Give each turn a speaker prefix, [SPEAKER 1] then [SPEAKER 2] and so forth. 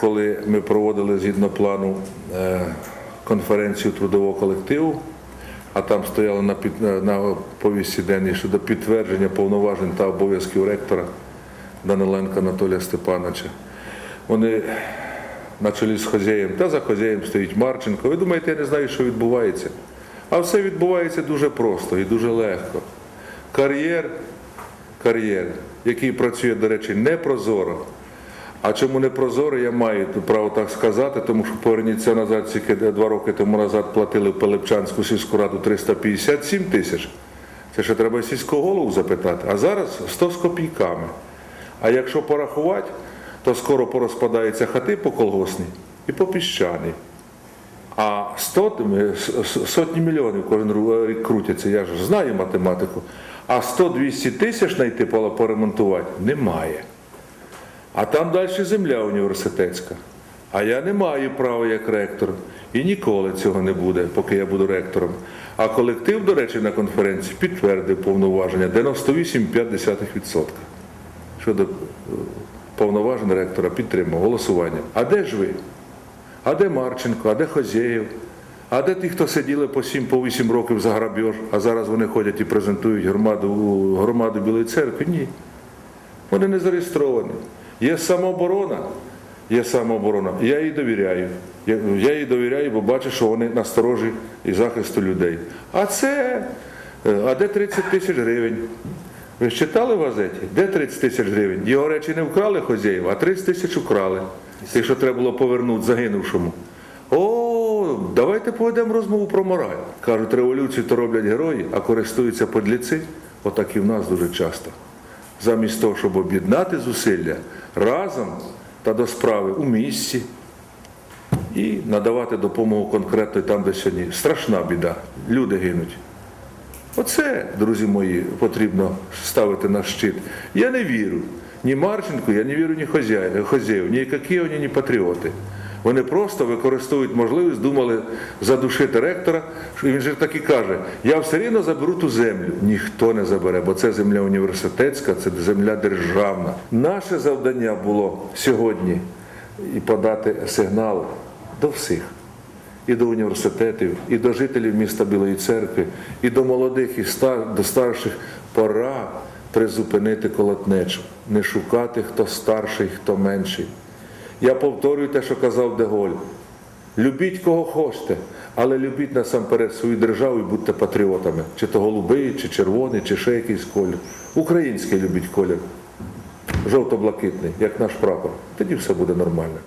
[SPEAKER 1] Коли ми проводили згідно плану е, конференцію трудового колективу, а там стояло на, під, на- повісті денній щодо підтвердження повноважень та обов'язків ректора Даниленка Анатолія Степановича. Вони на чолі з хазяєм, та за хазяєм стоїть Марченко. Ви думаєте, я не знаю, що відбувається? А все відбувається дуже просто і дуже легко. Кар'єр, кар'єр, який працює, до речі, не прозоро. А чому не прозоро, я маю право так сказати, тому що поверніться назад, тільки два роки тому назад платили в Пилипчанську сільську раду 357 тисяч. Це ще треба сільського голову запитати. А зараз 100 з копійками. А якщо порахувати, то скоро порозпадаються хати по колгосній і по піщаній. А 100, тими- с- с- сотні мільйонів кожен рік крутяться, я ж знаю математику. А 100-200 тисяч знайти поремонтувати немає. А там далі земля університетська. А я не маю права як ректор. І ніколи цього не буде, поки я буду ректором. А колектив, до речі, на конференції підтвердив повноваження 98,5% щодо е, повноважень ректора підтримав голосування. А де ж ви? А де Марченко, а де Хозєєв? А де ті, хто сиділи по 7 по 8 років за грабіж, а зараз вони ходять і презентують громаду, громаду Білої церкви? Ні. Вони не зареєстровані. Є самооборона, є самооборона. Я їй довіряю. Я, їй довіряю, бо бачу, що вони насторожі і захисту людей. А це, е, а де 30 тисяч гривень? Ви ж читали в газеті? Де 30 тисяч гривень? Його речі не вкрали хозяїв, а 30 тисяч украли. Тих, що треба було повернути загинувшому. О, давайте поведемо розмову про мораль. Кажуть, революцію то роблять герої, а користуються подліці. Отак і в нас дуже часто. Замість того, щоб об'єднати зусилля разом та до справи у місці і надавати допомогу конкретно там, де сьогодні страшна біда. Люди гинуть. Оце, друзі мої, потрібно ставити на щит. Я не вірю ні Марченку, я не вірю ні хозяїв, ні Київні, ні патріоти. Вони просто використовують можливість, думали задушити ректора. що Він же так і каже: я все рівно заберу ту землю. Ніхто не забере, бо це земля університетська, це земля державна. Наше завдання було сьогодні і подати сигнал до всіх і до університетів, і до жителів міста Білої церкви, і до молодих, і стар, до старших. Пора призупинити колотнечу, не шукати, хто старший, хто менший. Я повторюю те, що казав Деголь. Любіть кого хочете, але любіть насамперед свою державу і будьте патріотами. Чи то голубий, чи червоний, чи ще якийсь колір. Український любіть колір. Жовто-блакитний, як наш прапор. Тоді все буде нормально.